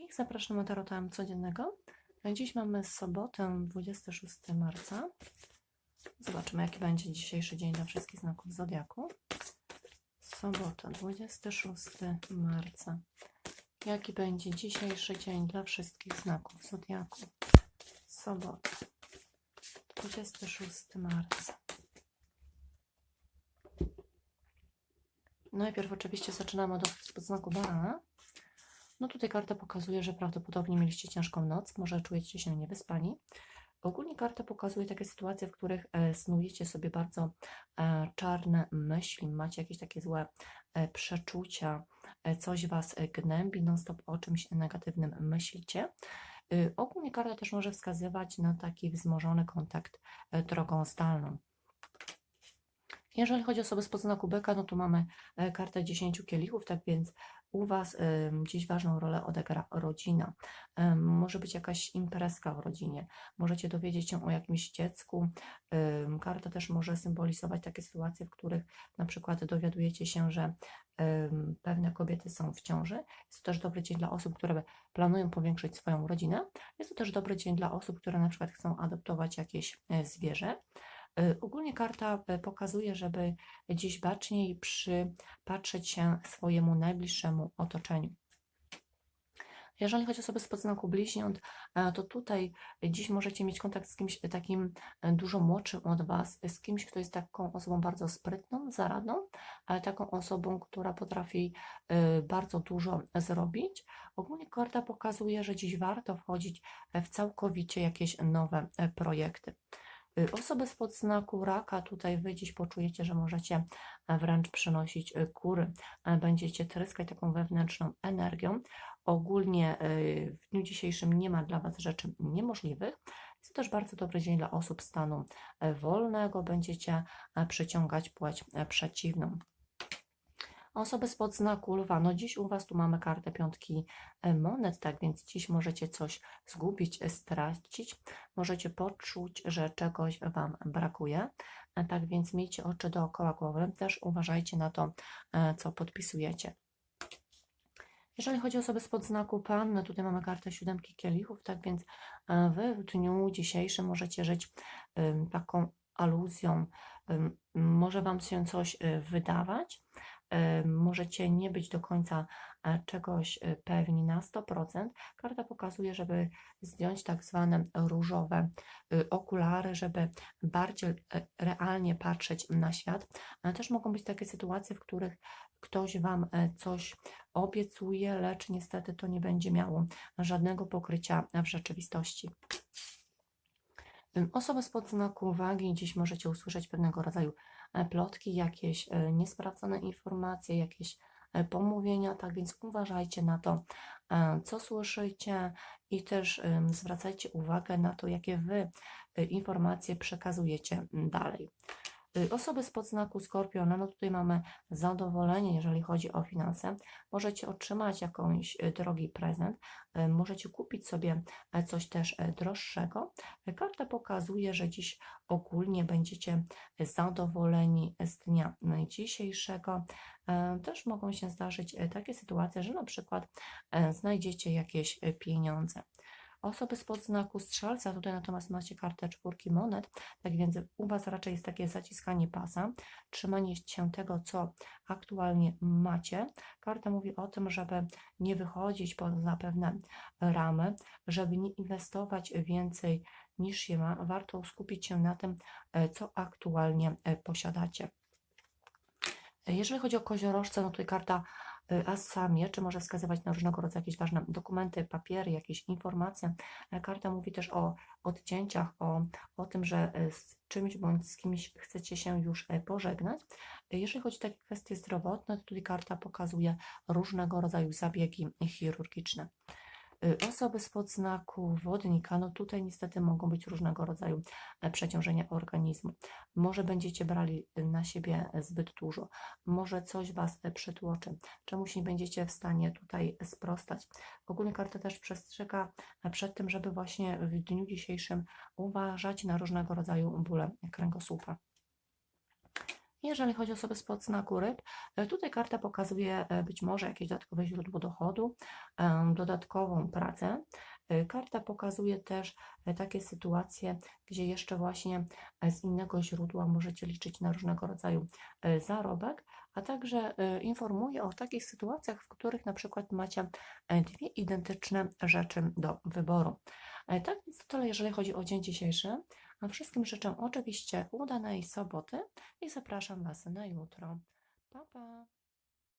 Poradnik zapraszam na tarotem codziennego. Dziś mamy sobotę 26 marca. Zobaczymy jaki będzie dzisiejszy dzień dla wszystkich znaków Zodiaku. Sobota 26 marca. Jaki będzie dzisiejszy dzień dla wszystkich znaków Zodiaku? Sobota 26 marca. Najpierw oczywiście zaczynamy od znaku barana. No tutaj karta pokazuje, że prawdopodobnie mieliście ciężką noc, może czujecie się niewyspani. Ogólnie karta pokazuje takie sytuacje, w których e, snujecie sobie bardzo e, czarne myśli, macie jakieś takie złe e, przeczucia, coś Was gnębi, non-stop o czymś negatywnym myślicie. Ogólnie karta też może wskazywać na taki wzmożony kontakt drogą zdalną. Jeżeli chodzi o osoby z podznaku byka, no to mamy e, kartę 10 kielichów, tak więc u Was dziś ważną rolę odegra rodzina. Może być jakaś imprezka w rodzinie, możecie dowiedzieć się o jakimś dziecku. Karta też może symbolizować takie sytuacje, w których na przykład dowiadujecie się, że pewne kobiety są w ciąży. Jest to też dobry dzień dla osób, które planują powiększyć swoją rodzinę. Jest to też dobry dzień dla osób, które na przykład chcą adoptować jakieś e, zwierzę. Y, Ogólnie karta y, pokazuje, żeby dziś baczniej przypatrzeć się swojemu najbliższemu otoczeniu. Jeżeli chodzi o osoby z podznaku bliźniąt, e, to tutaj dziś możecie mieć kontakt z kimś takim e, dużo młodszym od Was, z kimś, kto jest taką osobą bardzo sprytną, zaradną, ale taką osobą, która potrafi e, bardzo dużo zrobić. Ogólnie karta pokazuje, że dziś warto wchodzić w całkowicie jakieś nowe e, projekty. Y, Osoby z podznaku raka, tutaj wy dziś poczujecie, że możecie e, wręcz przynosić y, kury, e, będziecie tryskać taką wewnętrzną energią. Ogólnie y, w dniu dzisiejszym nie ma dla Was rzeczy niemożliwych. Jest to też bardzo dobry dzień dla osób stanu e, wolnego, będziecie przyciągać płeć przeciwną. Osoby z podznaku lwa, no dziś u Was tu mamy kartę piątki e, monet, tak więc dziś możecie coś zgubić, e, stracić, możecie poczuć, że czegoś Wam brakuje, E, tak więc miejcie oczy dookoła głowy, też uważajcie na to, co podpisujecie. Jeżeli chodzi o osoby z podznaku Pan, no tutaj mamy kartę siódemki kielichów, tak więc Wy w dniu dzisiejszym możecie żyć taką aluzją, ym, może Wam się coś y, wydawać, y, możecie nie być do końca e, czegoś y, pewni na 100%. Karta pokazuje, żeby zdjąć tak zwane różowe okulary, żeby bardziej e, realnie patrzeć na świat. Też mogą być takie sytuacje, w których ktoś Wam e, coś obiecuje, lecz niestety to nie będzie miało żadnego pokrycia w rzeczywistości. Osoby z podznaku wagi, dziś możecie usłyszeć pewnego rodzaju e, plotki, jakieś e, niesprawdzone informacje, jakieś e, pomówienia, tak więc uważajcie na to, co słyszycie i też zwracajcie uwagę na to, jakie Wy informacje przekazujecie dalej. Y, Osoby z podznaku Skorpiona, no tutaj mamy zadowolenie, jeżeli chodzi o finanse. Możecie otrzymać jakąś y, drogi prezent, y, możecie kupić sobie coś też droższego. Karta pokazuje, że dziś ogólnie będziecie zadowoleni z dnia dzisiejszego. Też mogą się zdarzyć takie sytuacje, że na przykład znajdziecie jakieś pieniądze. Osoby z podznaku strzelca, tutaj natomiast macie kartę czwórki monet, tak więc u Was raczej jest takie zaciskanie pasa, trzymanie się tego, co aktualnie macie. Karta mówi o tym, żeby nie wychodzić poza pewne ramy, żeby nie inwestować więcej niż się ma. Warto skupić się na tym, e, co aktualnie e, posiadacie. E, Jeżeli chodzi o koziorożce, no tutaj karta y, Asa mieczy może wskazywać na różnego rodzaju jakieś ważne dokumenty, papiery, jakieś informacje. E, Karta mówi też o odcięciach, o, o tym, że e, z czymś bądź z kimś chcecie się już e, pożegnać. E, Jeżeli chodzi o takie kwestie zdrowotne, to tutaj karta pokazuje różnego rodzaju zabiegi chirurgiczne. Y, Osoby z podznaku wodnika, no tutaj niestety mogą być różnego rodzaju e, przeciążenia organizmu. Może będziecie brali y, na siebie zbyt dużo, może coś Was e, przytłoczy, czemuś nie będziecie w stanie tutaj sprostać. Ogólnie karta też przestrzega e, przed tym, żeby właśnie w dniu dzisiejszym uważać na różnego rodzaju bóle kręgosłupa. Jeżeli chodzi o osoby spod znaku ryb, e, tutaj karta pokazuje e, być może jakieś dodatkowe źródło dochodu, em, dodatkową pracę. E, Karta pokazuje też e, takie sytuacje, gdzie jeszcze właśnie e, z innego źródła możecie liczyć na różnego rodzaju e, zarobek, a także e, informuje o takich sytuacjach, w których na przykład macie e, dwie identyczne rzeczy do wyboru. E, Tak więc to tyle, jeżeli chodzi o dzień dzisiejszy. Wszystkim życzę oczywiście udanej soboty i zapraszam Was na jutro. Pa, pa!